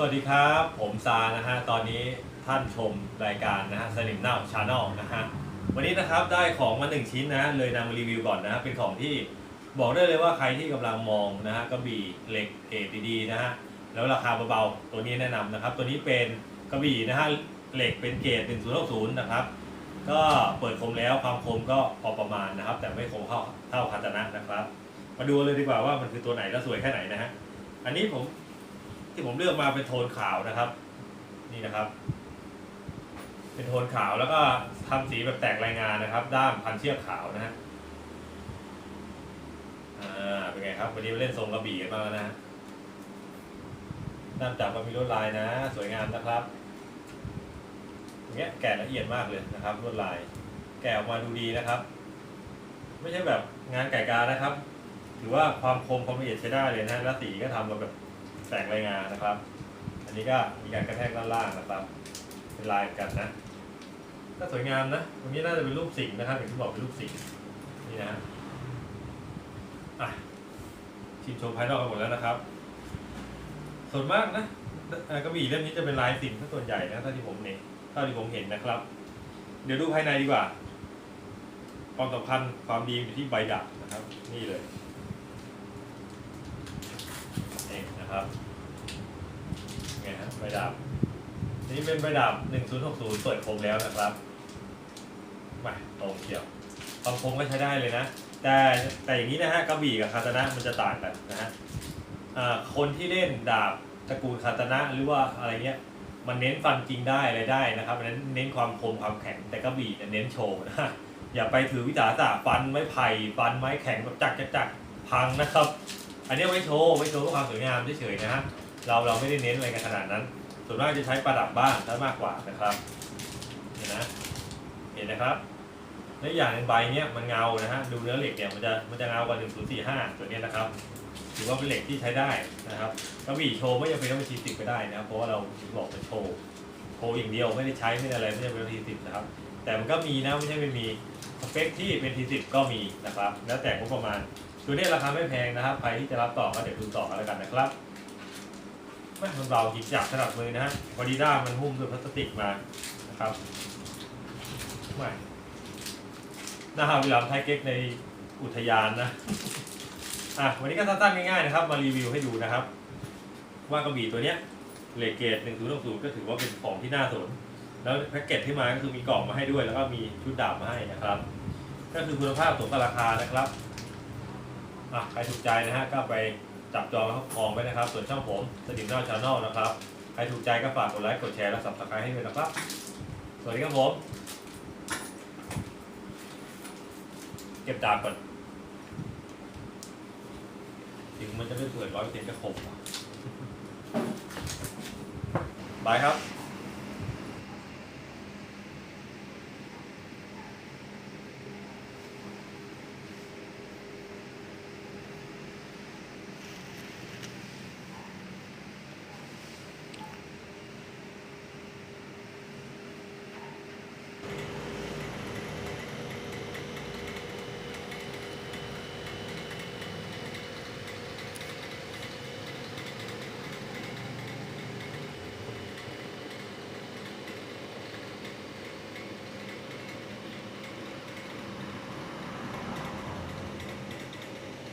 สวัสดีครับ ผมซานะฮะ ตอนนี้ท่านชมรายการนะฮะสนิมเน่าชาแนลนะฮะ วันนี้นะครับได้ของมาหนึ่งชิ้นนะ เลยนำมารีวิวก่อนนะฮะเป็นของที่บอกได้เลยว่าใครที่กำลังมองนะฮะกระบี่เหล็กเกรดดีๆนะฮะ แล้วราคาเบาๆ ตัวนี้แนะนำนะครับ ตัวนี้เป็นกระบี่นะฮะ เหล็กเป็นเกรด1060นะครับ ก็เปิดคมแล้วความคมก็พอประมาณนะครับ แต่ไม่คมเท่าเท่าคาตนะนะครับ มาดูเลยดีกว่าว่ามันคือตัวไหนและสวยแค่ไหนนะฮะ อันนี้ผม ที่ผมเลือกมาเป็นโทนขาวนะครับ นี่นะครับ เป็นโทนขาวแล้วก็ทำสีแบบแตกรายงานนะครับ ด้ามพันเชือกขาวนะฮะอ่าเป็นไงครับวันนี้มาเล่นทรงกระบี่กันบ้าแล้วนะฮะด้ามจับก็มีลวดลายนะ สวยงามนะครับอย่างเงี้ยแกะละเอียดมากเลยนะครับลวดลาย แกะออกมาดูดีนะครับ ไม่ใช่แบบงานไก่กานะครับ ถือว่าความคมความละเอียดใช้ได้เลยนะ แล้วสีก็ทำมาแบบ แตกรายงานนะครับ อันนี้ก็มีการกระแทกด้านล่างนะครับ เป็นลายกันนะก็สวยงามนะตรงนี้น่าจะเป็นรูปสิงนะครับอย่างที่บอกเป็นรูปสิงนี่นะอะชิมชมภายนอกกันหมดแล้วนะครับ ส่วนมากนะกระบี่เล่มนี้จะเป็นลายสิงห์ซะส่วนใหญ่นะเท่าที่ผมเห็นเท่าที่ผมเห็นนะครับ เดี๋ยวดูภายในดีกว่าความสำคัญความดีอยู่ที่ใบดับนะครับ นี่เลย นะครับไงฮะใบดับ นี่เป็นใบดาบ1060 เปิดคมแล้วนะครับมาตรงเขียวความคมก็ใช้ได้เลยนะ แต่แต่อย่างนี้นะฮะกระบี่กับคาตานะมันจะต่างกันนะฮะคนที่เล่นดาบตระกูลคาตานะหรือว่าอะไรเงี้ยมันเน้นฟันจริงได้อะไรได้นะครับเน้นเน้นความคมความแข็งแต่กระบี่เน้นโชว์นะฮะอย่าไปถือวิสาสะฟันไม้ไผ่ฟันไม้แข็งแบบจักจักจักพังนะครับ อันนี้ไว้โชว์ไว้โชว์เพื่อความสวยงามเฉยๆนะฮะเราเราไม่ได้เน้นอะไรกันขนาดนั้น ส่วนมากจะใช้ประดับบ้างซะมากกว่านะครับเห็นนะเห็นนะครับและอย่างหนึ่งใบเนี้ยมันเงานะฮะดูเนื้อเหล็กเนี่ยมันจะมันจะเงากว่า1045 ตัวนี้นะครับถือว่าเป็นเหล็กที่ใช้ได้นะครับกระบี่โชว์ไม่จำเป็นต้องเป็นทีสิบก็ได้นะครับเพราะว่าเราถึงบอกเป็นโชว์โชว์อย่างเดียวไม่ได้ใช้ไม่ได้อะไรไม่จำเป็นต้องทีสิบนะครับ แต่มันก็มีนะไม่ใช่ไม่มีสเปคที่เป็นทีสิบก็มีนะครับ แล้วแต่งบประมาณ ตัวนี้ราคาไม่แพงนะครับ ใครที่จะรับต่อก็เดี๋ยวดูต่อกันแล้วกันนะครับไม่มันเบาจริงจับขนาดมือนะฮะพอดีด้ามมันหุ้มด้วยพลาสติกมานะครับไม่น่าหาวิลามไทยเก๊กในอุทยานนะ อะ วันนี้ก็สั้นๆง่ายๆนะครับ มารีวิวให้ดูนะครับ ว่ากระบี่ตัวเนี้ยเลเกตหนึ่งศูนย์หกศูนย์ก็ถือว่าเป็นของที่น่าสน แล้วแพ็กเกจที่มาก็คือมีกล่องมาให้ด้วย แล้วก็มีชุดดาบมาให้นะครับ ก็คือคุณภาพสมกับราคานะครับ อะใครถูกใจนะฮะก็ไปจับจองแล้วครองไว้นะครับ ส่วนช่องผมสติมเน่าชาแนลนะครับ ใครถูกใจก็ฝากกดไลค์กดแชร์และสับสไครต์ให้ด้วยนะครับ สวัสดีครับผม เก็บดาบก่อนถึงมันจะไม่เปิดร้อยเปอร์เซ็นต์จะขมบายครับ